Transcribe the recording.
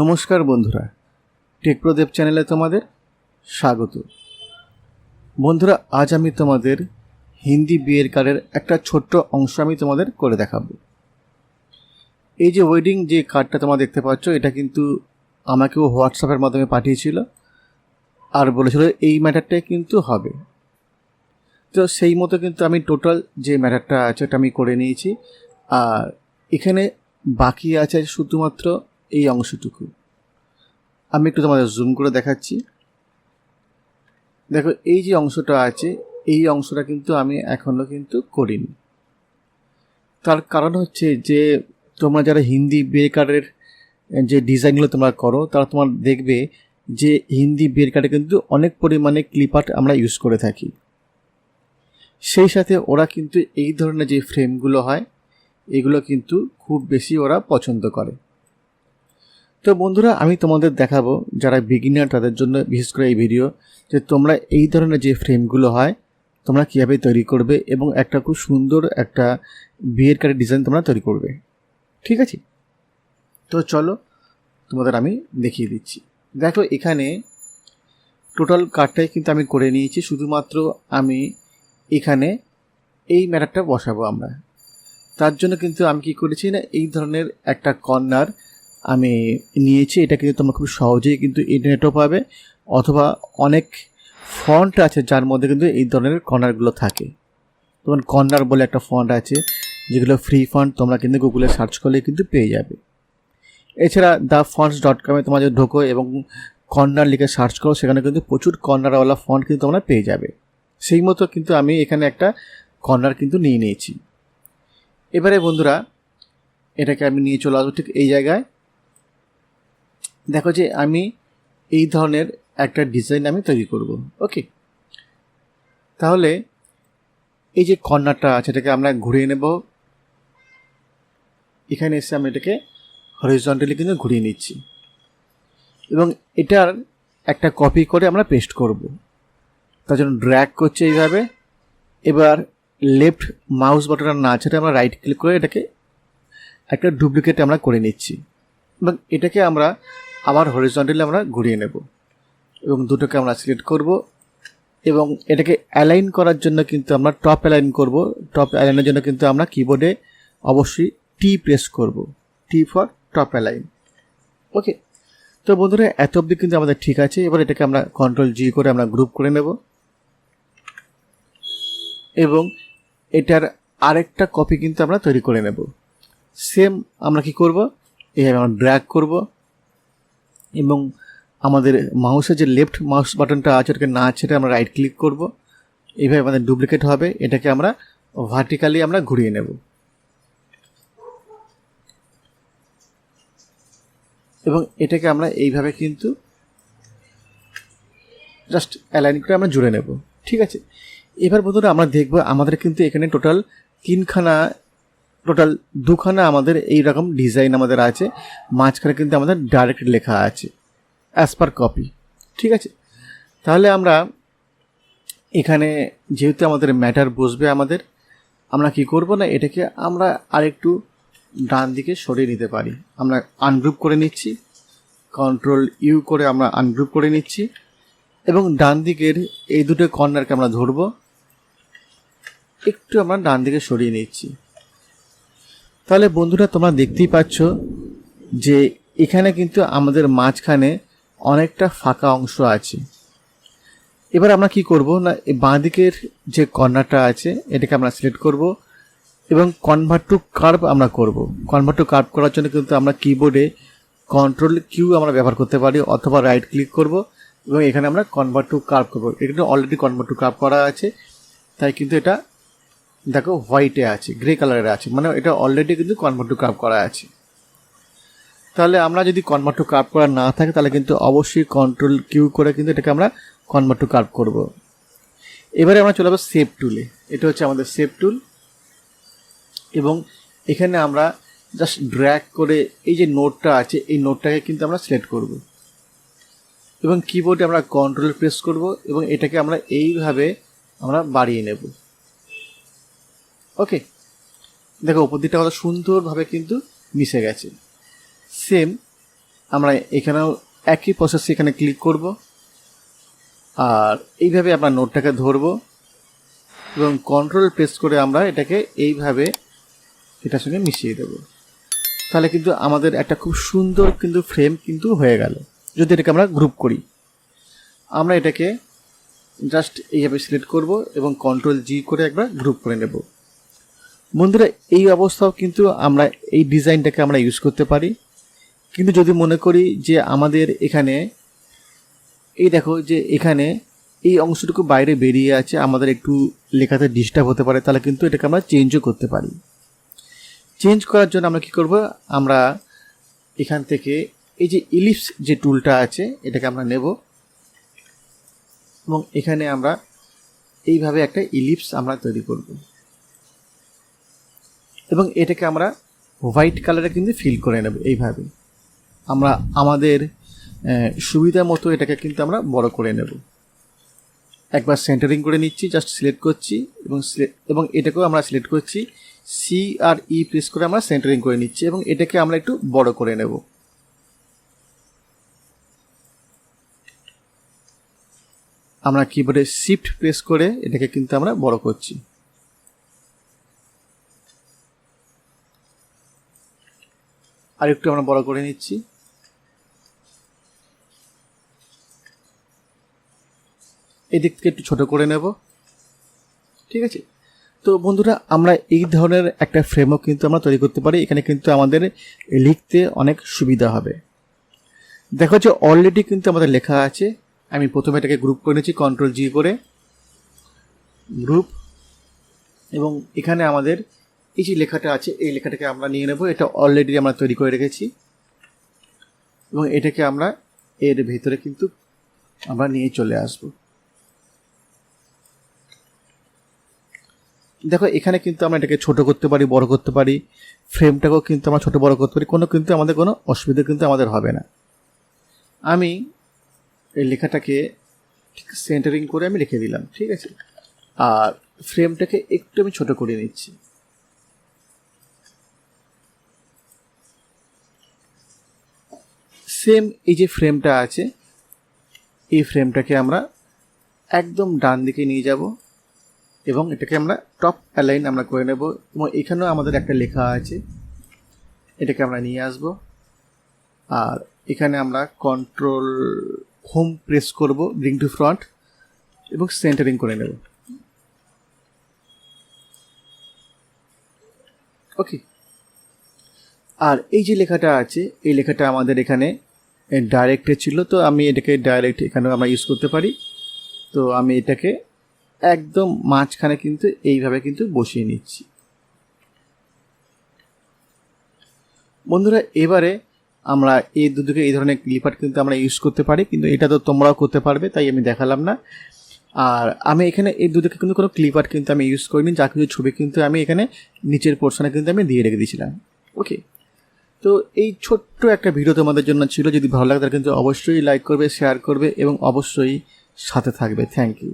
নমস্কার বন্ধুরা। টেকপ্রদেব চ্যানেলে তোমাদের স্বাগত। বন্ধুরা, আজ আমি তোমাদের হিন্দি বিয়ের কার্ডের একটা ছোট্ট অংশ আমি তোমাদের করে দেখাবো। এই যে ওয়েডিং যে কার্ডটা তোমরা দেখতে পাচ্ছ, এটা কিন্তু আমাকেও হোয়াটসঅ্যাপের মাধ্যমে পাঠিয়েছিল আর বলেছিল এই ম্যাটারটাই কিন্তু হবে। তো সেই মতো কিন্তু আমি টোটাল যে ম্যাটারটা আছে, ওটা আমি করে নিয়েছি। আর এখানে বাকি আছে শুধুমাত্র এই অংশটুকু। আমি একটু তোমাদের জুম করে দেখাচ্ছি। দেখো, এই যে অংশটা আছে, এই অংশটা কিন্তু আমি এখনও কিন্তু করিনি। তার কারণ হচ্ছে যে, তোমরা যারা হিন্দি বিয়ে কার্ডের যে ডিজাইনগুলো তোমরা করো, তারা তোমার দেখবে যে হিন্দি কার্ডে কিন্তু অনেক পরিমাণে ক্লিপ আর্ট আমরা ইউজ করে থাকি। সেই সাথে ওরা কিন্তু এই ধরনের যে ফ্রেমগুলো হয়, এগুলো কিন্তু খুব বেশি ওরা পছন্দ করে। তো বন্ধুরা, আমি তোমাদের দেখাবো, যারা বিগিনার তাদের জন্য বিশেষ করে এই ভিডিও যে তোমরা এই ধরনের যে ফ্রেমগুলো হয়, তোমরা কীভাবে তৈরি করবে এবং একটা খুব সুন্দর একটা বিয়ের কার্ডের ডিজাইন তোমরা তৈরি করবে। ঠিক আছে? তো চলো, তোমাদের আমি দেখিয়ে দিচ্ছি। দেখো, এখানে টোটাল কার্ডটাই কিন্তু আমি করে নিয়েছি, শুধুমাত্র আমি এখানে এই ম্যাটারটা বসাবো আমরা। তার জন্য কিন্তু আমি কি করেছি না, এই ধরনের একটা কর্নার আমি নিয়েছি, এটা কিন্তু তোমরা খুব সহজেই কিন্তু ইন্টারনেটও পাবে, অথবা অনেক ফন্ট আছে যার মধ্যে কিন্তু এই ধরনের কর্নারগুলো থাকে। যেমন কর্নার বলে একটা ফন্ট আছে, যেগুলো ফ্রি ফন্ট তোমরা কিন্তু গুগলে সার্চ করলে কিন্তু পেয়ে যাবে। এছাড়া দ্য ফন্টস ডট কমে তোমরা যদি ঢোকো এবং কর্নার লিখে সার্চ করো, সেখানে কিন্তু প্রচুর কর্নারওয়ালা ফন্ট কিন্তু তোমরা পেয়ে যাবে। সেই মতো কিন্তু আমি এখানে একটা কর্নার কিন্তু নিয়ে নিয়েছি। এবারে বন্ধুরা, এটাকে আমি নিয়ে চলে আসব ঠিক এই জায়গায়। দেখো যে আমি এই ধরনের একটা ডিজাইন আমি তৈরি করব ওকে তাহলে এই যে কর্নারটা আছে, এটাকে আমরা ঘুরিয়ে নেব। এখানে এসে আমি এটাকে হরিজন্টালি কিন্তু ঘুরিয়ে নিচ্ছি। এবং এটার একটা কপি করে আমরা পেস্ট করব। তার জন্য ড্র্যাগ করছে এইভাবে। এবার লেফট মাউস বাটনটা না ছেড়ে আমরা রাইট ক্লিক করে এটাকে একটা ডুপ্লিকেট আমরা করে নিচ্ছি। এবং এটাকে আমরা আবার হরিজন্টালি আমরা ঘুরিয়ে নেব। এবং দুটোকে আমরা সিলেক্ট করব। এবং এটাকে অ্যালাইন করার জন্য কিন্তু আমরা টপ অ্যালাইন করব। টপ অ্যালাইনের জন্য কিন্তু আমরা কিবোর্ডে অবশ্যই টি প্রেস করব। T for top align okay তো বন্ধুরা, এত অব্দি কিন্তু আমাদের ঠিক আছে। এবার এটাকে আমরা কন্ট্রোল জি করে আমরা গ্রুপ করে নেব। এবং এটার আরেকটা কপি কিন্তু আমরা তৈরি করে নেব। সেম আমরা কি করব? এইভাবে আমরা ড্র্যাগ করব। এবং আমাদের মাউসের যে লেফট মাউস বাটনটা আছে, ওটাকে না ছেড়ে আমরা রাইট ক্লিক করব। এইভাবে আমাদের ডুপ্লিকেট হবে। এটাকে আমরা ভার্টিক্যালি আমরা ঘুরিয়ে নেব। এবং এটাকে আমরা এইভাবে কিন্তু জাস্ট অ্যালাইন করে আমরা জুড়ে নেব। ঠিক আছে? এবার বন্ধুরা আমরা দেখব আমাদের কিন্তু এখানে টোটাল তিনখানা টোটাল দুখানা আমাদের এই রকম ডিজাইন আমাদের আছে। মাঝখানে কিন্তু আমাদের ডাইরেক্ট লেখা আছে অ্যাজ পার কপি ঠিক আছে? তাহলে আমরা এখানে যেহেতু আমাদের ম্যাটার বসবে আমাদের, আমরা কি করব না, এটাকে আমরা আরেকটু ডান দিকে সরিয়ে নিতে পারি। আমরা আনগ্রুপ করে নিচ্ছি কন্ট্রোল ইউ করে আমরা আনগ্রুপ করে নিচ্ছি, এবং ডান দিকের এই দুটো কর্নারকে আমরা ধরবো। একটু আমরা ডান দিকে সরিয়ে নিচ্ছি। তাহলে বন্ধুরা তোমরা দেখতেই পাচ্ছ যে এখানে কিন্তু আমাদের মাঝখানে অনেকটা ফাঁকা অংশ আছে। এবার আমরা কি করব না বাঁ দিকের যে কর্নারটা আছে, এটাকে আমরা সিলেক্ট করব এবং কনভার্ট টু কার্ভ আমরা করব। কনভার্ট টু কার্ভ করার জন্য কিন্তু আমরা কিবোর্ডে কন্ট্রোল কিউ আমরা ব্যবহার করতে পারি অথবা রাইট ক্লিক করব এবং এখানে আমরা কনভার্ট টু কার্ভ করব। এখানে অলরেডি কনভার্ট টু কার্ভ করা আছে, তাই কিন্তু এটা দেখো হোয়াইটে আছে গ্রে কালারের আছে মানে এটা অলরেডি কিন্তু কনভার্ট টু কার্ভ করা আছে। তাহলে আমরা যদি কনভার্ট টু কার্ভ করা না থাকে, তাহলে কিন্তু অবশ্যই কন্ট্রোল কিউ করে কিন্তু এটাকে আমরা কনভার্ট টু কার্ভ করব। এবারে আমরা চলে যাব সেভ টুলে এটা হচ্ছে আমাদের সেভ টুল এবং এখানে আমরা জাস্ট ড্র্যাগ করে এই যে নোটটা আছে, এই নোটটাকে কিন্তু আমরা সিলেক্ট করব। এবং কিবোর্ডে আমরা কন্ট্রোল প্রেস করব এবং এটাকে আমরা এইভাবে আমরা বাড়িয়ে নেব। ওকে দেখো উপর দিকটা কত সুন্দরভাবে কিন্তু মিশে গেছে। সেম আমরা এখানেও একই প্রসেসে এখানে ক্লিক করব। আর এইভাবে আমরা নোটটাকে ধরবো এবং কন্ট্রোল প্রেস করে আমরা এটাকে এইভাবে এটার সঙ্গে মিশিয়ে দেবো। তাহলে কিন্তু আমাদের একটা খুব সুন্দর কিন্তু ফ্রেম কিন্তু হয়ে গেল। যদি এটাকে আমরা গ্রুপ করি, আমরা এটাকে জাস্ট এইভাবে সিলেক্ট করব এবং কন্ট্রোল জি করে একবার গ্রুপ করে নেব। বন্ধুরা, এই অবস্থাও কিন্তু আমরা, এই ডিজাইনটাকে আমরা ইউজ করতে পারি। কিন্তু যদি মনে করি যে আমাদের এখানে, এই দেখো যে এখানে এই অংশটুকু বাইরে বেরিয়ে আছে, আমাদের একটু লেখাতে ডিস্টার্ব হতে পারে, তাহলে কিন্তু এটাকে আমরা চেঞ্জও করতে পারি। চেঞ্জ করার জন্য আমরা কি করব? আমরা এখান থেকে এই যে ইলিপস যে টুলটা আছে, এটাকে আমরা নেব। এবং এখানে আমরা এইভাবে একটা ইলিপস আমরা তৈরি করব। এবং এটাকে আমরা হোয়াইট কালারে কিন্তু ফিল করে নেব এইভাবে। আমরা আমাদের সুবিধা মতো এটাকে কিন্তু আমরা বড় করে নেব। একবার সেন্টারিং করে নিচ্ছি জাস্ট সিলেক্ট করছি এবং এবং এটাকেও আমরা সিলেক্ট করছি। সি আর ই প্রেস করে আমরা সেন্টারিং করে নিচ্ছি এবং এটাকে আমরা একটু বড় করে নেব। আমরা কিবোর্ডে শিফট প্রেস করে এটাকে কিন্তু আমরা বড় করছি। আর একটু আমরা বড় করে নিচ্ছি। এদিক থেকে একটু ছোট করে নেব। ঠিক আছে? তো বন্ধুরা, আমরা এই ধরনের একটা ফ্রেমও কিন্তু আমরা তৈরি করতে পারি। এখানে কিন্তু আমাদের লিখতে অনেক সুবিধা হবে। দেখো যে অলরেডি কিন্তু আমাদের লেখা আছে। আমি প্রথমে এটাকে গ্রুপ করে নিয়েছি কন্ট্রোল জি করে। গ্রুপ এবং এখানে আমাদের এই যে লেখাটা আছে, এই লেখাটাকে আমরা নিয়ে নেব। এটা অলরেডি আমরা তৈরি করে রেখেছি। এবং এটাকে আমরা এর ভিতরে কিন্তু আমরা নিয়ে চলে আসব। দেখো, এখানে কিন্তু আমরা এটাকে ছোট করতে পারি, বড় করতে পারি। ফ্রেমটাকেও কিন্তু আমরা ছোট বড় করতে পারি। কোনো কিন্তু আমাদের কোনো অসুবিধা কিন্তু আমাদের হবে না। আমি এই লেখাটাকে ঠিক সেন্টারিং করে আমি রেখে দিলাম, ঠিক আছে? আর ফ্রেমটাকে একটু আমি ছোট করে নিচ্ছি। সেম এই যে ফ্রেমটা আছে, এই ফ্রেমটাকে আমরা একদম ডান দিকে নিয়ে যাব এবং এটাকে আমরা টপ অ্যালাইন আমরা করে নেব। এবং এখানেও আমাদের একটা লেখা আছে, এটাকে আমরা নিয়ে আসব। আর এখানে আমরা কন্ট্রোল হোম প্রেস করব ব্রিং টু ফ্রন্ট এবং সেন্টারিং করে নেব। ওকে আর এই যে লেখাটা আছে, এই লেখাটা আমাদের এখানে ডাইরেক্টে ছিল, তো আমি এটাকে ডাইরেক্ট এখানেও আমরা ইউজ করতে পারি। তো আমি এটাকে একদম মাঝখানে কিন্তু এইভাবে কিন্তু বসিয়ে নিচ্ছি। বন্ধুরা, এবারে আমরা এই দুদিকে এই ধরনের ক্লিপার কিন্তু আমরা ইউজ করতে পারি, কিন্তু এটা তো তোমরাও করতে পারবে, তাই আমি দেখালাম না। আর আমি এখানে এই দুদিকে কিন্তু কোনো ক্লিপার কিন্তু আমি ইউজ করিনি, যা কিছু ছবি কিন্তু আমি এখানে নিচের পোর্শনে কিন্তু আমি দিয়ে রেখে দিয়েছিলাম। ওকে তো এই ছোট্ট একটা ভিডিও তোমাদের জন্য ছিল। যদি ভালো লাগে তাহলে কিন্তু অবশ্যই লাইক করবে শেয়ার করবে এবং অবশ্যই সাথে থাকবে। Thank you